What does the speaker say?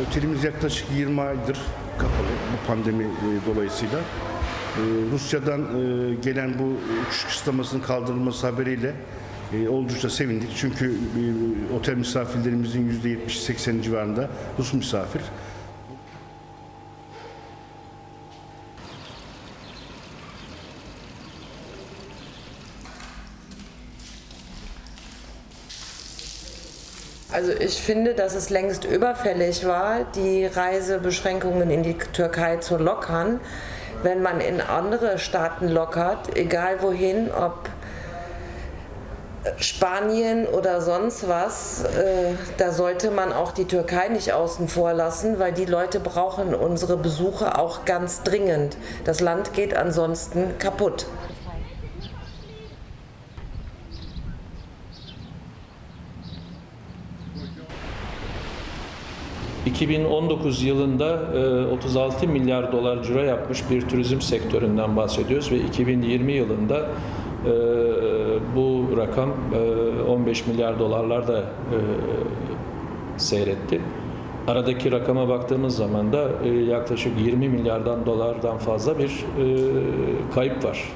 Otelimiz yaklaşık 20 aydır kapalı bu pandemi e, dolayısıyla. E, Rusya'dan e, gelen bu uçuş kısıtlamasının kaldırılması haberiyle e, oldukça sevindik. Çünkü e, otel misafirlerimizin %70-80 civarında Rus misafir. Also ich finde, dass es längst überfällig war, die Reisebeschränkungen in die Türkei zu lockern. Wenn man in andere Staaten lockert, egal wohin, ob Spanien oder sonst was, äh, da sollte man auch die Türkei nicht außen vor lassen, weil die Leute brauchen unsere Besuche auch ganz dringend. Das Land geht ansonsten kaputt. ...2019 yılında e, 36 milyar dolar ciro yapmış bir turizm sektöründen bahsediyoruz ve 2020 yılında e, bu rakam e, 15 milyar dolarlar da e, seyretti. Aradaki rakama baktığımız zaman da e, yaklaşık 20 milyardan dolardan fazla bir e, kayıp var.